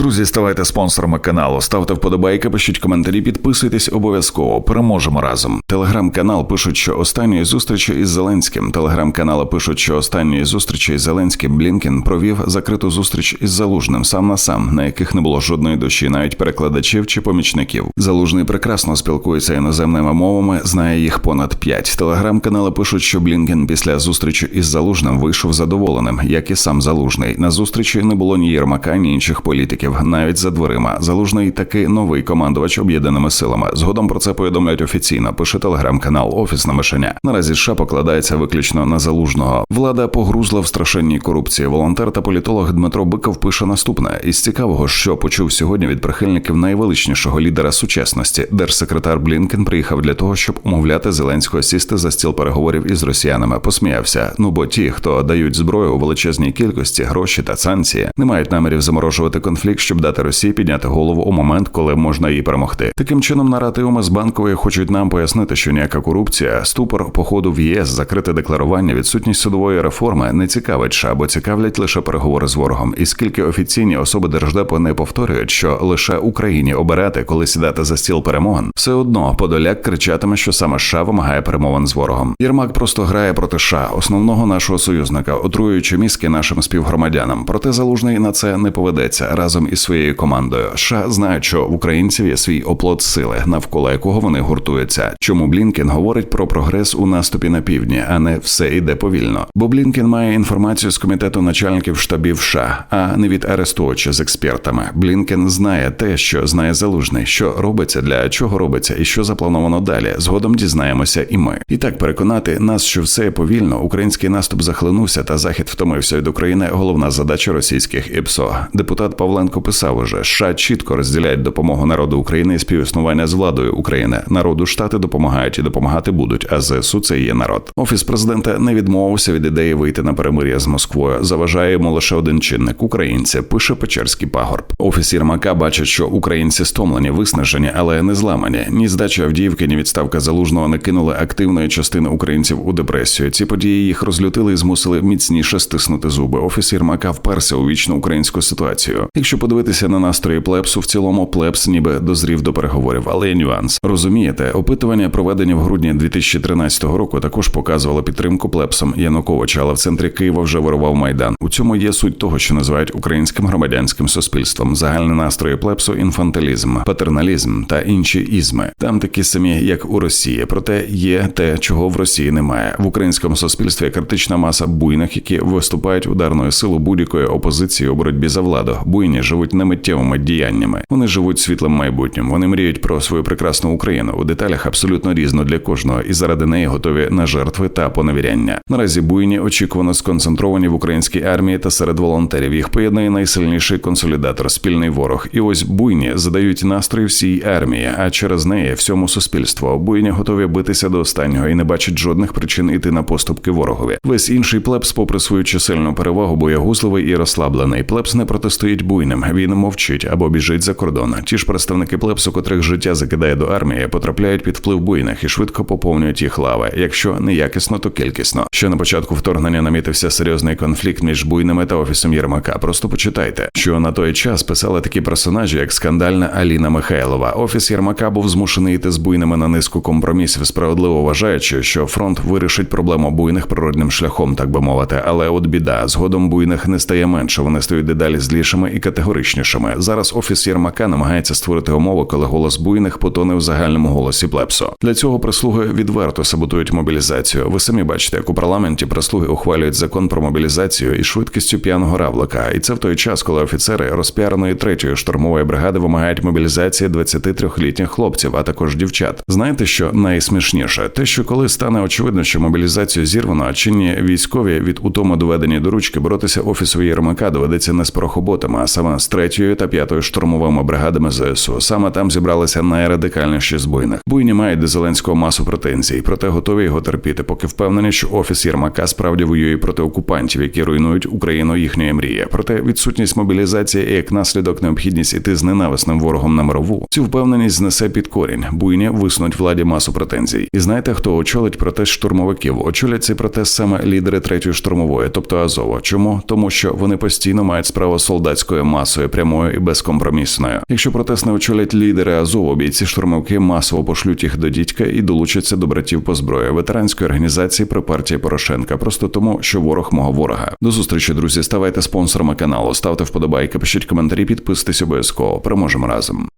Друзі, ставайте спонсорами каналу, ставте вподобайки, пишіть коментарі, підписуйтесь обов'язково. Переможемо разом. Телеграм-канал пишуть, що останньої зустрічі із Зеленським. Телеграм-канали пишуть, що останньої зустрічі із Зеленським Блінкен провів закриту зустріч із Залужним сам на сам, на яких не було жодної душі, навіть перекладачів чи помічників. Залужний прекрасно спілкується іноземними мовами, знає їх понад п'ять. Телеграм-канали пишуть, що Блінкен після зустрічі із Залужним вийшов задоволеним, як і сам Залужний. На зустрічі не було ні Єрмака, ні інших політиків. Навіть за дверима залужний таки новий командувач об'єднаними силами. Згодом про це повідомляють офіційно. Пише телеграм-канал Офісне мишеня. Наразі США покладається виключно на залужного. Влада погрузла в страшенній корупції. Волонтер та політолог Дмитро Биков пише наступне із цікавого, що почув сьогодні від прихильників найвеличнішого лідера сучасності. Держсекретар Блінкен приїхав для того, щоб умовляти Зеленського сісти за стіл переговорів із росіянами. Посміявся. Ну бо ті, хто дають зброю у величезній кількості, гроші та санкції, не мають намірів заморожувати конфлікт, щоб дати Росії підняти голову у момент, коли можна її перемогти. Таким чином, наративами з банкової хочуть нам пояснити, що ніяка корупція, ступор походу в ЄС, закрите декларування, відсутність судової реформи не цікавить США, бо цікавлять лише переговори з ворогом. І скільки офіційні особи держдепу не повторюють, що лише Україні обирати, коли сідати за стіл перемовин, все одно Подоляк кричатиме, що саме США вимагає перемовин з ворогом. Єрмак просто грає проти США, основного нашого союзника, отруюючи мізки нашим співгромадянам. Проте залужний на це не поведеться разом із своєю командою. США знають, що в українців є свій оплот сили, навколо якого вони гуртуються. Чому Блінкен говорить про прогрес у наступі на півдні, а не все йде повільно? Бо Блінкен має інформацію з комітету начальників штабів США, а не від арестувача з експертами. Блінкен знає те, що знає залужний, що робиться, для чого робиться, і що заплановано далі. Згодом дізнаємося, і ми. І так переконати нас, що все повільно, український наступ захлинувся, та захід втомився від України. Головна задача російських ІПСО. Депутат Павленко писав уже США чітко розділяють допомогу народу України і співіснування з владою України. Народу штати допомагають і допомагати будуть. А ЗСУ це є народ. Офіс президента не відмовився від ідеї вийти на перемир'я з Москвою. Заважає йому лише один чинник українці. Пише Печерський пагорб. Офіс Єрмака бачить, що українці стомлені, виснажені, але не зламані. Ні здача Авдіївки, ні відставка залужного не кинули активної частини українців у депресію. Ці події їх розлютили і змусили міцніше стиснути зуби. Офіс Єрмака вперся у вічну українську ситуацію. Якщо подивитися на настрої плепсу, в цілому плепс ніби дозрів до переговорів, але є нюанс. Розумієте, опитування, проведені в грудні 2013 року, також показувало підтримку плепсом Януковича, але в центрі Києва вже вирував майдан. У цьому є суть того, що називають українським громадянським суспільством. Загальні настрої плепсу, інфантилізм, патерналізм та інші ізми. Там такі самі, як у Росії. Проте є те, чого в Росії немає. В українському суспільстві критична маса буйних, які виступають ударною силою будь-якої опозиції у боротьбі за владу. Буйні живуть не миттєвими діяннями. Вони живуть світлим майбутнім. Вони мріють про свою прекрасну Україну у деталях абсолютно різно для кожного, і заради неї готові на жертви та поневіряння. Наразі буйні очікувано сконцентровані в українській армії та серед волонтерів. Їх поєднує найсильніший консолідатор, спільний ворог. І ось буйні задають настрої всій армії, а через неї всьому суспільству. Буйні готові битися до останнього і не бачать жодних причин іти на поступки ворогові. Весь інший плебс, попри свою чисельну перевагу, боягузливий і розслаблений. Плебс не протистоїть буйним. Він мовчить або біжить за кордон. Ті ж представники плебсу, котрих життя закидає до армії, потрапляють під вплив буйних і швидко поповнюють їх лави. Якщо не якісно, то кількісно. Ще на початку вторгнення намітився серйозний конфлікт між буйними та офісом Єрмака. Просто почитайте, що на той час писали такі персонажі, як скандальна Аліна Михайлова. Офіс Єрмака був змушений йти з буйними на низку компромісів, справедливо вважаючи, що фронт вирішить проблему буйних природним шляхом, так би мовити. Але от біда згодом буйних не стає менше. Вони стають дедалі злішими і категоричнішими. Зараз офіс Єрмака намагається створити умови, коли голос буйних потоне в загальному голосі плепсо. Для цього прислуги відверто саботують мобілізацію. Ви самі бачите, як у парламенті прислуги ухвалюють закон про мобілізацію із швидкістю п'яного равлика. І це в той час, коли офіцери розпіареної третьої штурмової бригади вимагають мобілізації 23-літніх хлопців, а також дівчат. Знаєте, що найсмішніше? Те, що коли стане очевидно, що мобілізацію зірвано, чинні військові від утому доведені до ручки боротися офісу Єрмака доведеться не з порохоботами, а саме з третьою та п'ятою штурмовими бригадами ЗСУ. Саме там зібралися найрадикальніші з буйних. Буйні мають до Зеленського масу претензій, проте готові його терпіти, поки впевнені, що офіс Єрмака справді воює проти окупантів, які руйнують Україну їхньої мрії. Проте відсутність мобілізації і як наслідок необхідність іти з ненависним ворогом на мирову. Цю впевненість знесе під корінь. Буйні висунуть владі масу претензій. І знаєте, хто очолить протест штурмовиків? Очолять цей протест саме лідери третьої штурмової, тобто Азова. Чому? Тому що вони постійно мають справу з солдатською масою масою, прямою і безкомпромісною. Якщо протест не очолять лідери Азову, бійці штурмовики масово пошлють їх до дідька і долучаться до братів по зброї ветеранської організації при партії Порошенка, просто тому, що ворог мого ворога. До зустрічі, друзі. Ставайте спонсорами каналу, ставте вподобайки, пишіть коментарі, підписуйтесь обов'язково. Переможемо разом.